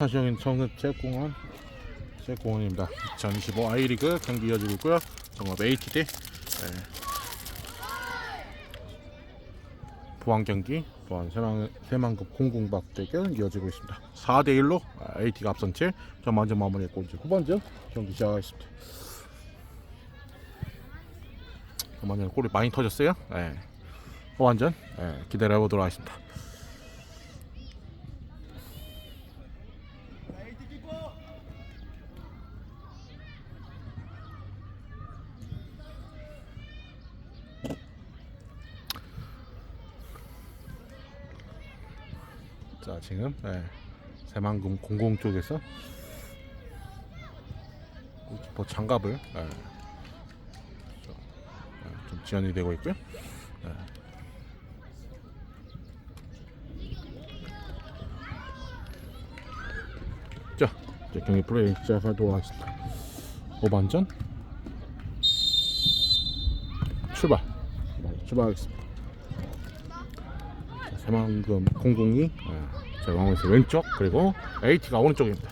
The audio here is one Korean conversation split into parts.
하시영인 성읍 체육공원 체육공원입니다. 2025 아이리그 경기 이어지고 있고요. 정읍 대 네. 보안 경기 보안 세망, 세망급 공공박 대결 이어지고 있습니다. 4대 1로 AT가 앞선 채 전반전 마무리했고 이제 후반전 경기 시작하겠습니다. 전반전 골이 많이 터졌어요. 네. 후반전 네, 기다려 보도록 하겠습니다. 자 지금 예, 새만금 공공 쪽에서 골키퍼 장갑을 예, 좀, 예, 좀 지연이 되고 있고요. 예. 자 이제 경기 플레이 시작하도록 하겠습니다. 5반전 출발 네, 출발하겠습니다. 새만금 공공이 제 가 왕에서 왼쪽 그리고 AT가 오른쪽입니다.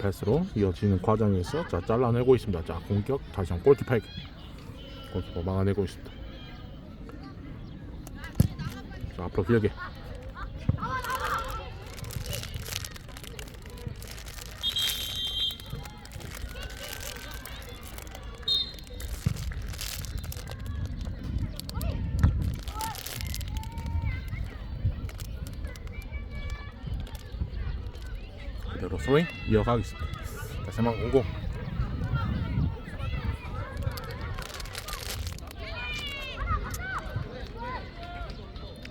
패스로 이어지는 과정에서 자 잘라내고 있습니다. 자 공격 다시 한번 골키퍼에게 골키퍼 막아내고 있습니다. 자 앞으로 길게 그대로 스윙 이어가겠습니다. 자, 세망 공공.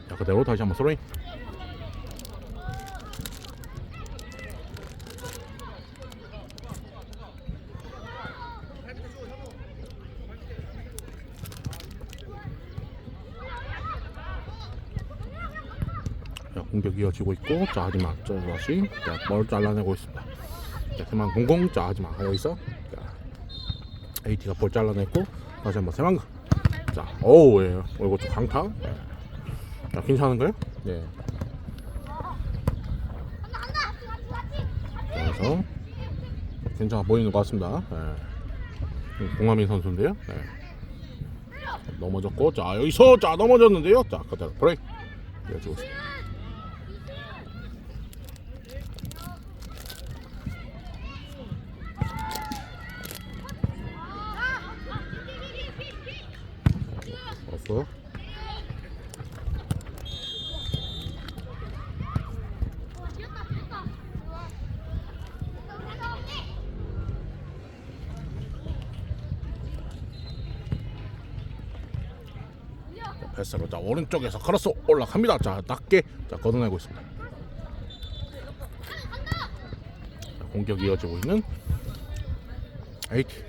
자, 그대로 다시 한번. 자, 공격 이어지고 있고 자 하지마 자 다시 자, 뭘 잘라내고 있습니다 자 세만 공공. 자 하지마. 여기서 자 AT가 볼 잘라냈고 다시 한번 세만금. 자 오우 예. 어, 좀 강타. 예. 자 괜찮은가요? 네 그래서 괜찮아 보이는 것 같습니다. 예. 공하민 선수인데요? 예. 넘어졌고 자 여기서 자 넘어졌는데요? 자 그대로 브레이크. 이어지고 있습니다 오른쪽에서 크로스 올라갑니다. 자 낮게 자 걷어내고 있습니다. 자, 공격 이어지고 있는 에이티.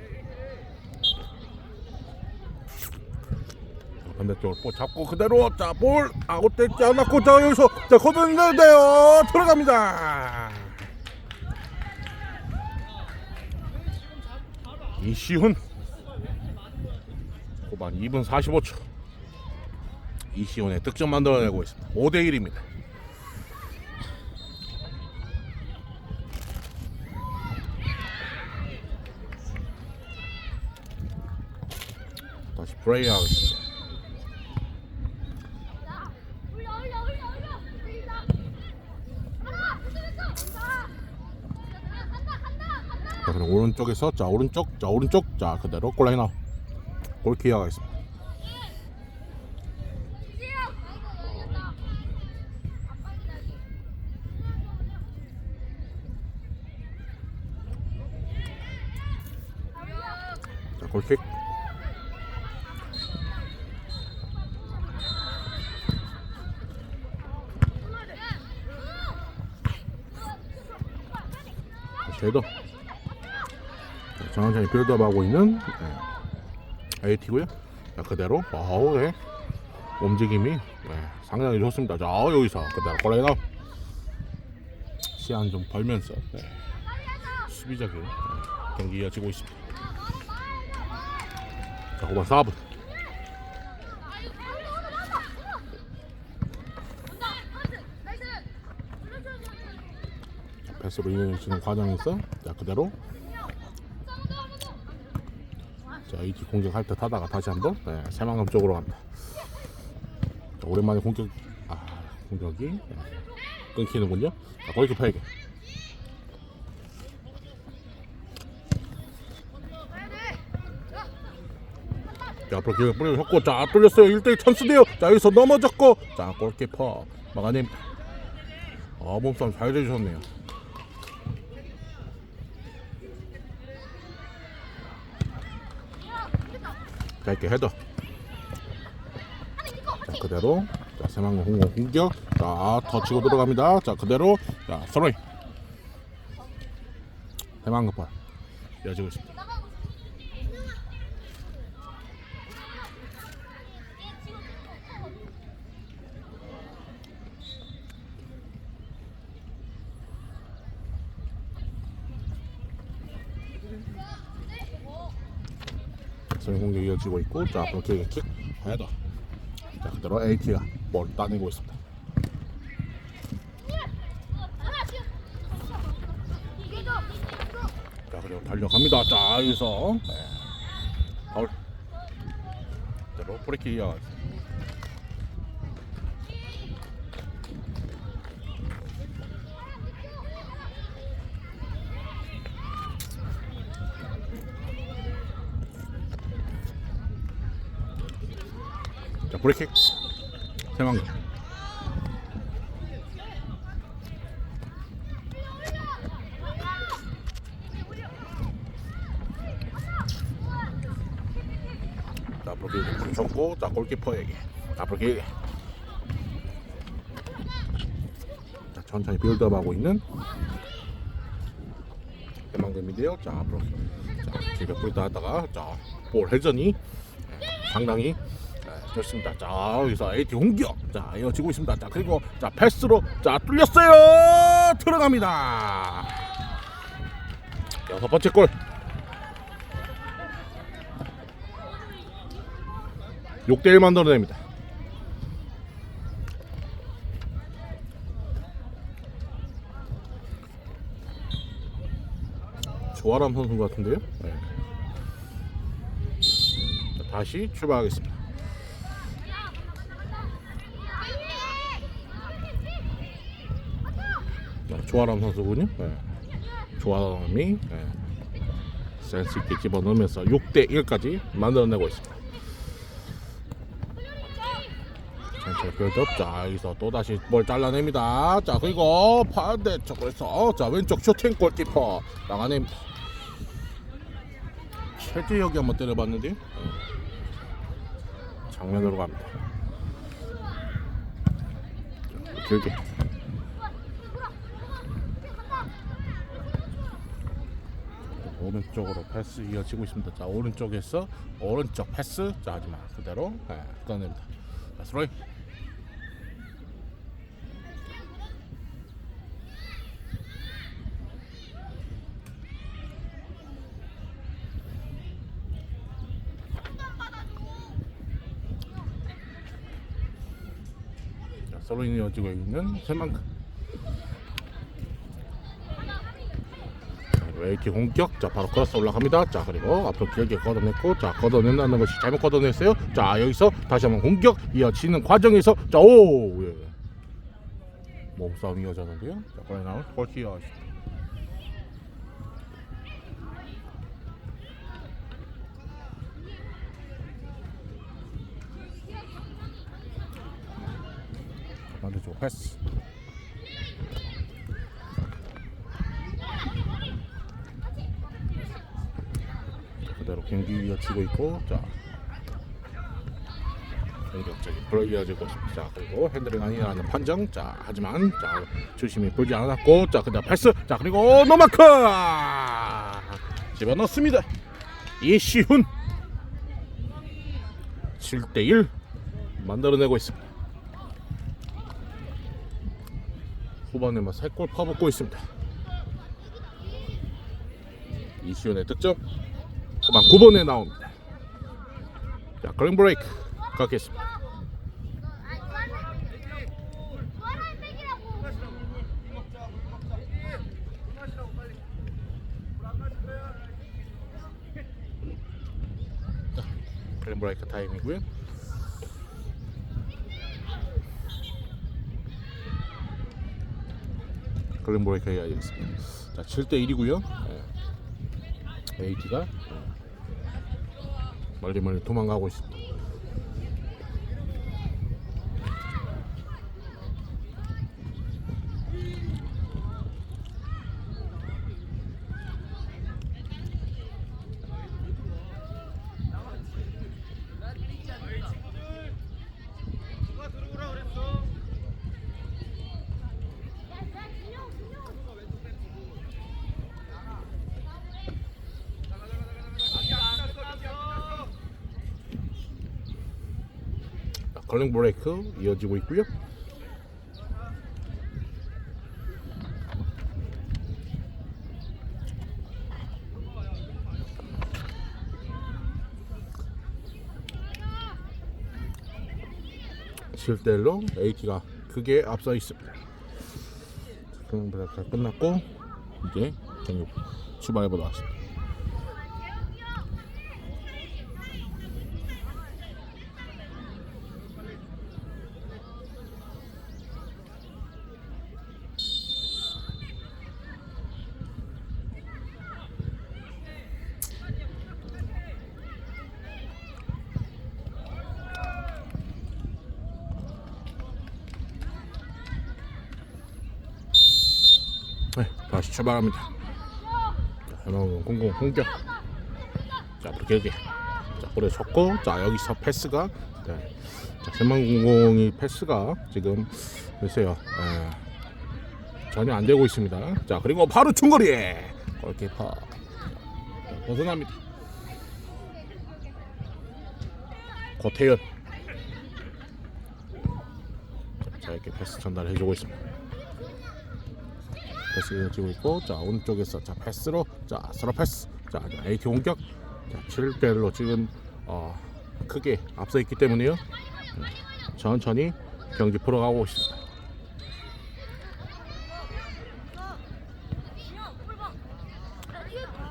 반대쪽으로 볼 잡고 그대로 자볼 아웃되지 않았고 자 여기서 자 걷어내는데요 들어갑니다. 이시훈 후반 2분 45초 이시훈의 득점 만들어내고 있습니다. 5대 1입니다. 다시 브레이 하겠습니다. 올려 올려 올려 올려 들린다 가라 됐어 됐어 간다 간다 간다 자, 그럼 오른쪽에서 자 오른쪽 자 오른쪽 자 그대로 골라인 아웃 골키어가 있습니다. 자 골킥 쉐더 천천히 빌드업하고 있는 네. AT고요. 자, 그대로 와우 네. 움직임이 네. 상당히 좋습니다. 자 여기서 그대로 아웃 시간 좀 벌면서 네. 수비적인 네, 경기 이어지고 있습니다. 자, 후반 4분. 자, 패스로 이어지는 과정에서 자, 그대로 자, 이티 공격할 듯 하다가 다시 한번 네, 새만금 쪽으로 갑니다. 자, 오랜만에 공격 아, 공격이 네, 끊기는군요. 자, 골키퍼에게 자, 앞으로 기회 뿌려줬고, 자, 뚫렸어요. 1대1 찬스네요. 자, 여기서 넘어졌고, 자, 골키퍼 막아냅니다. 아, 몸싸움 잘 해주셨네요. 자, 이렇게 헤더. 자, 그대로. 자, 세망공 공공 공격. 자, 더 치고 들어갑니다. 자, 그대로. 자, 서로이. 세망공 볼. 이어지고 있습니다. 선의 공격이 이어지고 있고 자 길게 킥 헤더 자 그대로 AT가 볼 따내고 있습니다. 자 그리고 달려갑니다. 자 여기서. 네. 파울. 그대로 프리킥 이어 자 브레이킥 세망 자 길게 붙였고 자 골키퍼에게. 앞으로 길게 자 천천히 빌드업하고 있는 해망금인데요 자 앞으로 자 길게 뿌리다 하다가 자볼 회전이 네, 상당히 네, 좋습니다. 자 여기서 AT 공격 자 이어지고 있습니다. 자 그리고 자 패스로 자 뚫렸어요 들어갑니다. 여섯 번째 골. 6대1 만들어냅니다. 조아람 선수 같은데요? 네. 자, 다시 출발하겠습니다. 네, 조아람 선수군요. 네. 조아람이 네. 센스 있게 집어넣으면서 6대 1까지 만들어내고 있습니다. 전체 빌드업 자 여기서 또 다시 볼 잘라냅니다. 자 그리고 반대쪽에서 자 왼쪽 슈팅 골키퍼 나가냅니다. 최재혁이 한번 때려봤는데 장면으로 갑니다. 자, 길게 오른쪽으로 패스 이어지고 있습니다. 자 오른쪽에서 오른쪽 패스. 자 하지만 그대로. 네, 끊어냅니다. 자 스로이. 자 서로인이 이어지고 있는 세만큼 웨이키 공격? 자 바로 크로스 올라갑니다. 자 그리고 앞으로 길게 걷어냈고 자 걷어낸다는 것이 잘못 걷어냈어요. 자 여기서 다시 한번 공격 이어지는 과정에서 자오! 예. 몸싸움 이어졌는데요. 자 거기 나온 골키어 반대쪽 패스 그대로 경기 이어지고 있고 자. 공격적인 플레이 이어지고 있습니다. 자 그리고 핸들링 아니라는 판정. 자 하지만 자 조심히 불지 않았고 자 그다음 패스. 자 그리고 노마크! 집어넣습니다. 이시훈. 7대1 만들어내고 있습니다. 후반에 막 3골 퍼붓고 있습니다. 이시온의 득점 후반 9번에 나옵니다. 자, 그린 브레이크 가겠습니다. 브레이크 타임이고요. 그린 브레이크 해야겠습니다. 자, 7대 1이고요. AT가 멀리 멀리 도망가고 있습니다. 자, 걸링 브레이크 이어지고 있고요. 실대 1로 AT가 크게 앞서 있습니다. 걸링 브레이크가 끝났고 이제 경기 출발해 보도록 하겠습니다. 네, 다시 출발합니다. 자, 해망 공공 공격. 자, 그렇게 여기. 자, 볼에 쳤고, 자 여기서 패스가. 네. 자, 해망 공공이 패스가 지금 글쎄요. 에, 전혀 안 되고 있습니다. 자, 그리고 바로 중거리. 골키퍼. 자, 벗어납니다. 고태현. 자, 자, 이렇게 패스 전달해주고 있습니다. 패스 이어지고 있고 자 오른쪽에서 자 패스로 자 서로 패스. 자 이제 AT 공격. 자 7대 1로 지금 어 크게 앞서 있기 때문에요. 음, 천천히 경기 풀어가고 있습니다.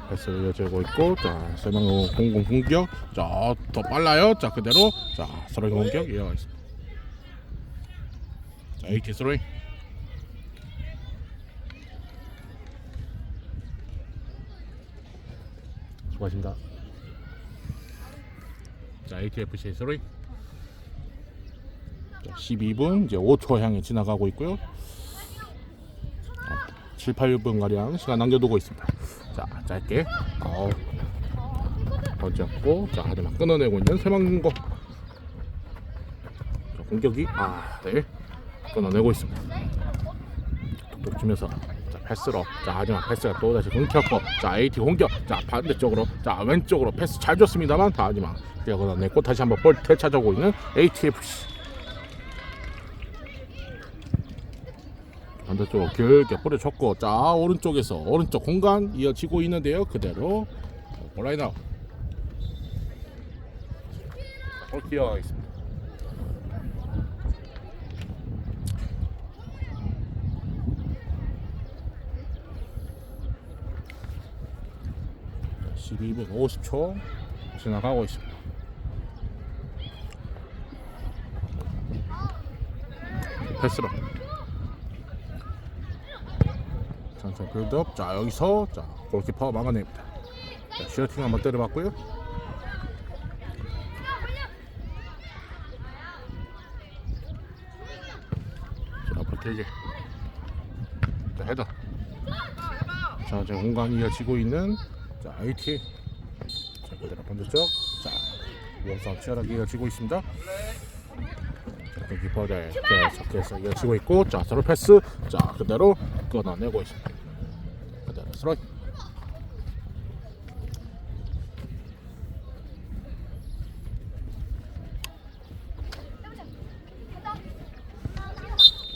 패스 이어지고 있고 자 세망호 공공 공격. 자 더 빨라요. 자 그대로. 자 서로 공격 이어가 있습니다. 자 AT 스로잉 수고하십니다. 자, ATFC 소리. 자, 12분 이제 5초 향해 지나가고 있고요. 7, 8분 가량 시간 남겨두고 있습니다. 자, 짧게. 어, 던졌고, 자, 하지만 끊어내고 있는 세망공. 자, 공격이 아, 네, 끊어내고 있습니다. 톡톡 치면서 자 패스로. 자 하지만 패스가 또 다시 끊겼고. 자 AT 공격. 자 반대쪽으로. 자 왼쪽으로 패스 잘 줬습니다만. 다 하지만 그러고 내고 다시 한번 볼 되찾아오고 있는 ATFC 반대쪽으로 길게 뿌려줬고. 자 오른쪽에서 오른쪽 공간 이어지고 있는데요. 그대로 온라인 아웃. 볼 기어가겠습니다 12분 50초 지나가고 있습니다. 패스로. 천천히 빌드업 자 여기서. 자 골키퍼 막아냅니다. 자 슈팅 한번 때려봤고요. 자 앞으로 길게. 자 헤더. 자, 이제 공간이 이어지고 있는 자, IT 자, 그대로 반대쪽 자, 영상 치열하게 이어지고 있습니다. 자, 기퍼대 계속해서 이어지고 있고 자, 서로 패스 자, 그대로 끊어내고 있습니다. 그대로 스로이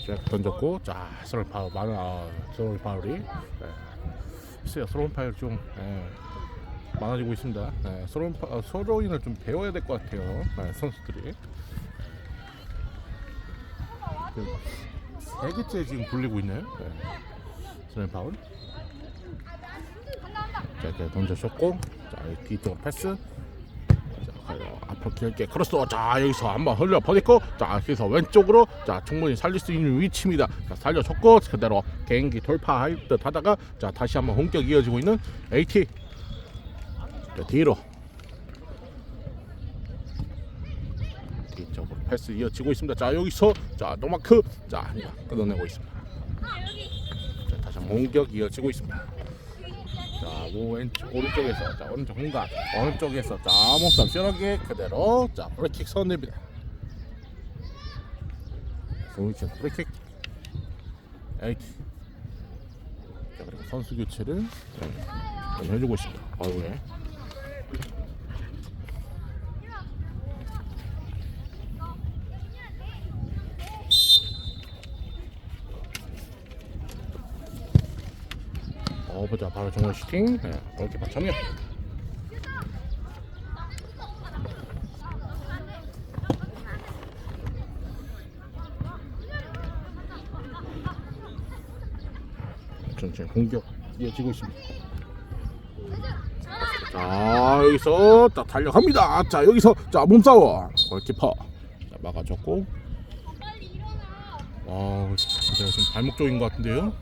잭 던졌고 자 스롤 파울 많아 아, 스롤 파울이 네. 글쎄요 스롤 파울 좀 예, 많아지고 있습니다. 네, 스롤 파, 어, 좀 배워야 될 것 같아요. 네, 선수들이. 그, 세 개째 지금 굴리고 있네요 네. 스롤 파울. 자 이렇게 던져줬고 자이 뒤쪽으로 패스. 앞으로 길게 크로스 자 여기서 한번 흘려 버리고 자 여기서 왼쪽으로 자 충분히 살릴 수 있는 위치입니다. 자 살려줬고 그대로 개인기 돌파할 듯 하다가 자 다시 한번 공격 이어지고 있는 AT 자, 뒤로. 뒤쪽으로. 패스 이어지고 있습니다. 자 여기서 자 노마크. 자 끊어내고 있습니다. 자 다시 한번 공격 이어지고 있습니다. 자, 오, 왼쪽, 오른쪽에서, 자, 오른쪽 공간, 오른쪽에서, 자, 몸싸움 시원하게 그대로, 자, 브레이킥 선냅니다. 송이천 브레이킥, 에이티. 자, 그리고 선수 교체를 해주고 있습니다. 어우, 예. 바로 정원 슈팅, 네, 이렇게 받쳐면. 천천히 공격 이어지고 있습니다. 자 여기서 딱 달려갑니다. 자 여기서 자 몸싸움 골키퍼 자, 막아줬고. 와 진짜 지금 발목 쪽인 것 같은데요.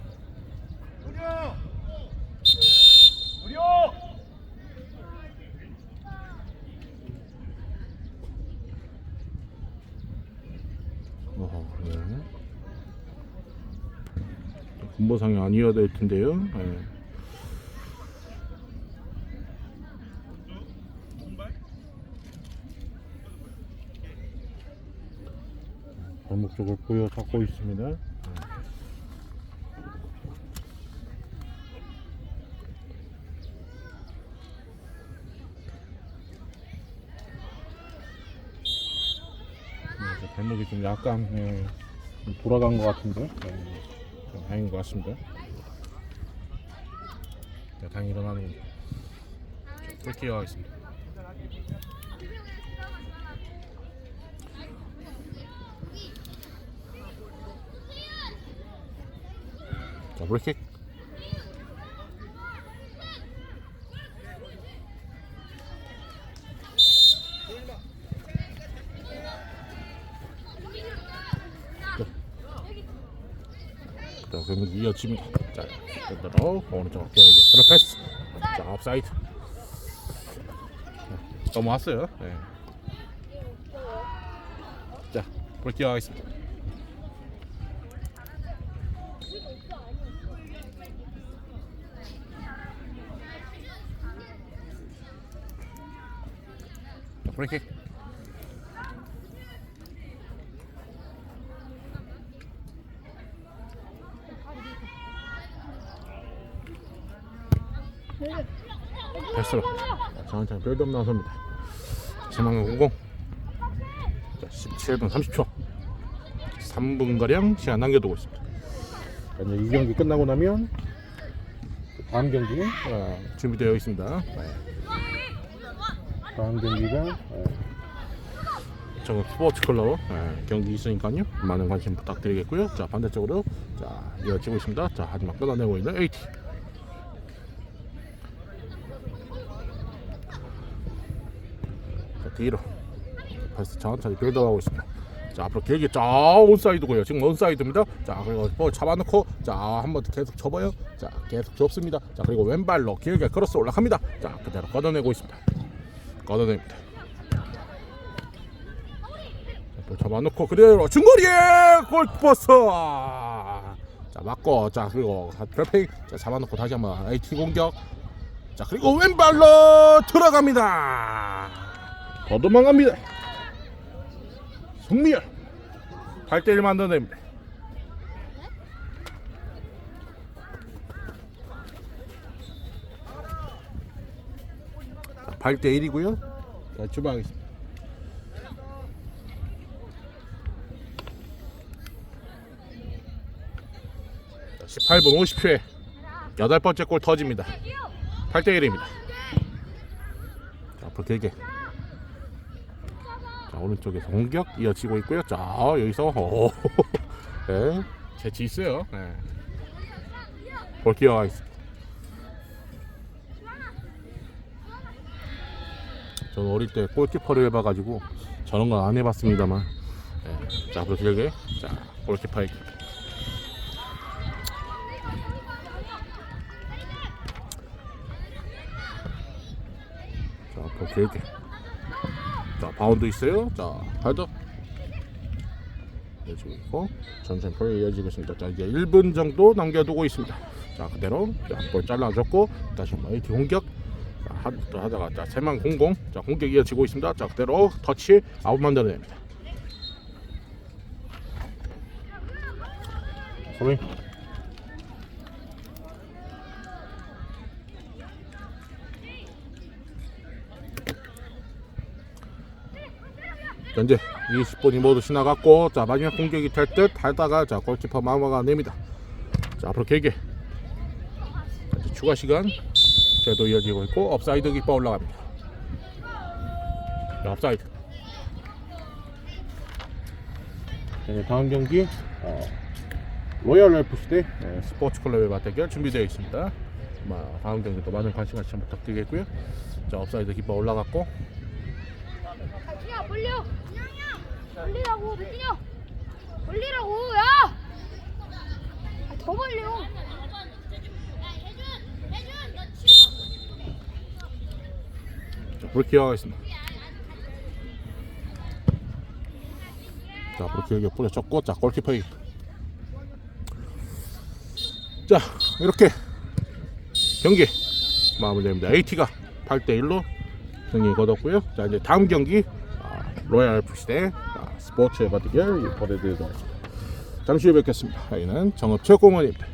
어, 네. 군보상이 아니어야 될 텐데요. 네. 발목 쪽을 보여 잡고 있습니다. 네. 네, 이제 발목이 좀 약간 예, 좀 돌아간 것 같은데 다행인 것 같습니다. 네, 다행히 일어나는. 뚫기가 하겠습니다. 자, 브레이킥. 자, 그러면 이어 집니다. 자, 그대로 오른쪽 뛰어야게. 그럼 패스. 자, 업사이드. 자, 넘어왔어요. 네. 자, 브레이킹 하겠습니다. 자, 브레이킹. 패스로 천천히 빌드업 나섭니다. 제망은 00. 자, 17분 30초. 3분가량 시간 남겨두고 있습니다. 자, 이제 이 경기 끝나고 나면 다음 경기 어, 준비되어 있습니다. 네. 다음 경기가 어, 저 스포츠 클럽 네, 경기 있으니까요. 많은 관심 부탁드리겠고요. 자 반대쪽으로 자 이어지고 있습니다. 자 하지만 끊어내고 있는 AT. 뒤로 패스 천천히 빌드하고 있습니다. 자 앞으로 길게 자 온사이드고요. 지금 온사이드입니다. 자 그리고 볼 잡아놓고 자 한 번 계속 접어요. 자 계속 접습니다. 자 그리고 왼발로 길게 크로스 올라갑니다. 자 그대로 걷어내고 있습니다. 걷어냅니다. 자, 볼 잡아놓고 그대로 중거리에 골버스. 자 맞고 자 그리고 별팽 자 잡아놓고 다시 한번 AT 공격. 자 그리고 왼발로 들어갑니다. 더 도망갑니다. 송미열 8대1 만들어냅니다. 자, 8대1이고요. 자, 출발하겠습니다. 18분 50초에 여덟 번째 골 터집니다. 8대 1입니다. 자, 앞으로 길게. 자, 오른쪽에서 공격 이어지고 있고요. 자, 여기서 오. 네. 재치 있어요. 네. 골키어가 있습니다. 저는 어릴 때 골키퍼를 해봐가지고 저런 건 안 해봤습니다만. 네. 자, 길게. 자, 골키퍼에게. 자, 길게. 자, 바운드 있어요. 자, 하드. 이어지고 있고 전선 플레이 이어지고 있습니다. 자, 이제 1분 정도 남겨두고 있습니다. 자, 그대로 자, 볼 잘라줬고 다시 한번 공격. 자, 하, 또 하다가 자, 세만 공공. 자, 공격 이어지고 있습니다. 자, 그대로 터치 아웃 만들어냅니다. 소리. 현재 20분이 모두 지나갔고 자 마지막 공격이 될 듯 하다가 자 골키퍼 마마가 냅니다. 자 앞으로 이제 추가 시간 제도 이어지고 있고 업사이드 기뻐 올라갑니다. 자, 업사이드. 자, 이제 다음 경기 어, 로얄 FC 대 네, 스포츠 클럽의 맞대결 준비되어 있습니다. 마, 다음 경기도 많은 관심 같이 부탁드리겠고요. 자 업사이드 기뻐 올라갔고 야 벌려 벌리라고 백진영 벌리라고 야! 아, 더 벌려 자, 불키어가 있습니다. 자, 불키어가 뿌려쳤고, 자, 골키퍼 이 자, 이렇게 경기 마무리됩니다. AT가 8대1로 승리 거뒀고요. 자, 이제 다음 경기 아, 로얄 FC 대 아, 스포츠 바디결 보내드리도록 하겠습니다. 잠시 후에 뵙겠습니다. 저희는 정읍 체육공원입니다.